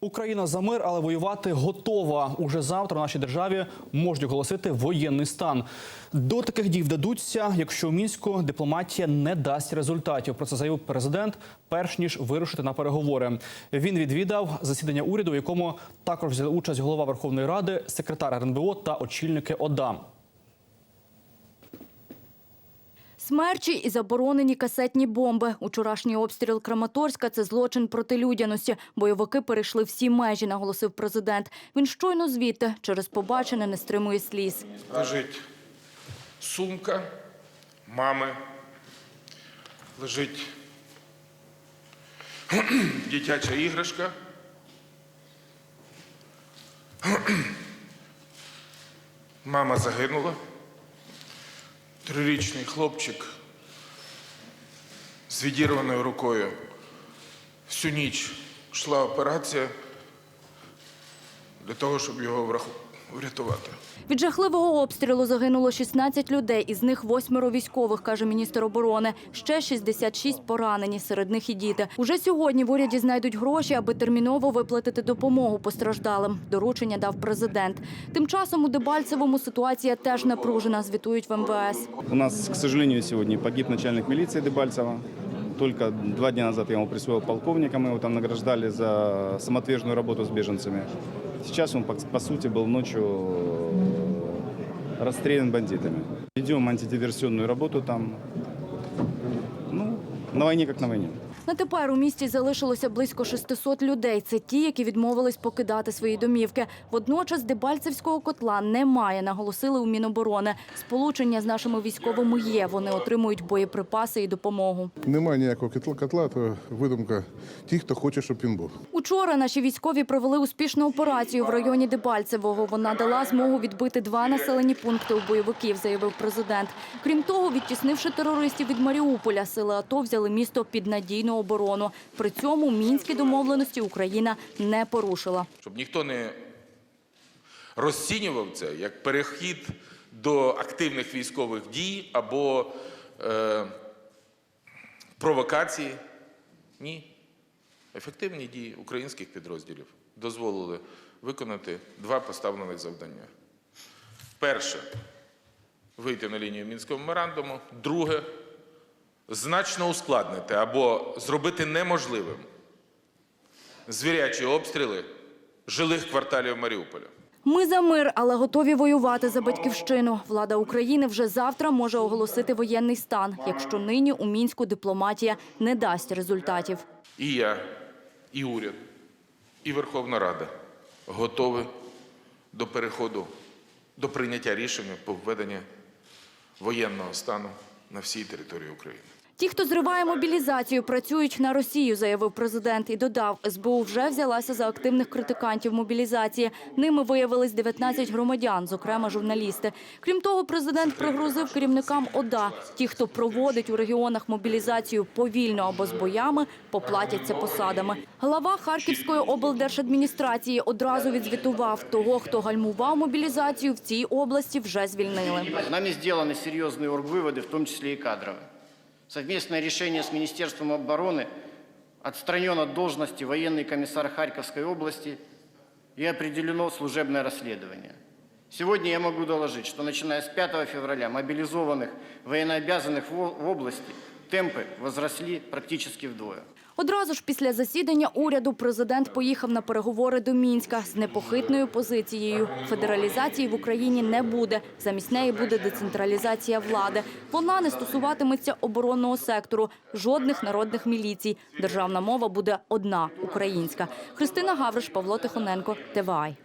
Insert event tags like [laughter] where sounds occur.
Україна за мир, але воювати готова. Уже завтра в нашій державі можуть оголосити воєнний стан. До таких дій вдадуться, якщо у мінську дипломатія не дасть результатів. Про це заявив президент, перш ніж вирушити на переговори. Він відвідав засідання уряду, у якому також взяли участь голова Верховної Ради, секретар РНБО та очільники ОДА. Смерчі і заборонені касетні бомби. Учорашній обстріл Краматорська – це злочин проти людяності. Бойовики перейшли всі межі, наголосив президент. Він щойно звідти через побачене не стримує сліз. лежить сумка мами, лежить [clears throat] дитяча іграшка. [clears throat] Мама загинула. Трирічний хлопчик з відірваною рукою. Всю ніч йшла операція для того, щоб його враху- врятувати. Від жахливого обстрілу загинуло 16 людей, із них восьмеро військових, каже міністр оборони. Ще 66 поранені, серед них і діти. Уже сьогодні в уряді знайдуть гроші, аби терміново виплатити допомогу постраждалим. Доручення дав президент. Тим часом у Дебальцевому ситуація теж напружена, звітують в МВС. У нас, к сожалению, сегодня погиб начальник милиции Дебальцева Только два дня назад я ему присвоил полковника, мы его там награждали за самоотверженную работу с беженцами. Сейчас он, по, по сути, был ночью э, расстрелян бандитами. Ведем антидиверсионную работу там. Ну, на войне как на войне. На тепер у місті залишилося близько 600 людей. Це ті, які відмовились покидати свої домівки. Водночас Дебальцевського котла немає, наголосили у Міноборони. Сполучення з нашими військовими є. Вони отримують боєприпаси і допомогу. Немає ніякого котла, котла, то видумка тих, хто хоче, щоб він був. Учора наші військові провели успішну операцію в районі Дебальцевого. Вона дала змогу відбити два населені пункти у бойовиків, заявив президент. Крім того, відтіснивши терористів від Маріуполя, сили АТО взяли місто під надійну оборону. При цьому мінські домовленості Україна не порушила. щоб ніхто не розцінював це як перехід до активних військових дій або е, провокації. Ні. Ефективні дії українських підрозділів дозволили виконати два поставлених завдання. Перше вийти на лінію Мінського меморандуму. Друге значно ускладнити або зробити неможливим звірячі обстріли жилих кварталів Маріуполя. Ми за мир, але готові воювати за батьківщину. Влада України вже завтра може оголосити воєнний стан, якщо нині у мінську дипломатія не дасть результатів. І я, і уряд, і Верховна Рада готові до переходу, до прийняття рішення по введенню воєнного стану на всій території України. Ті, хто зриває мобілізацію, працюють на Росію, заявив президент і додав, СБУ вже взялася за активних критикантів мобілізації. Ними виявились 19 громадян, зокрема журналісти. Крім того, президент пригрозив керівникам ОДА. Ті, хто проводить у регіонах мобілізацію повільно або з боями, поплатяться посадами. Глава Харківської облдержадміністрації одразу відзвітував того, хто гальмував мобілізацію в цій області, вже звільнили. Нами сделаны серьезные оргвыводы, в том числе и кадровые. Совместное решение с Министерством обороны отстранен от должности военный комиссар Харьковской области и определено служебное расследование. Сегодня я могу доложить, что начиная с 5 февраля мобилизованных военнообязанных в в области темпы возросли практически вдвое. Одразу ж після засідання уряду президент поїхав на переговори до Мінська з непохитною позицією. Федералізації в Україні не буде. Замість неї буде децентралізація влади. Вона не стосуватиметься оборонного сектору, жодних народних міліцій. Державна мова буде одна українська. Христина Гавриш, Павло Тихоненко, ТВАЙ.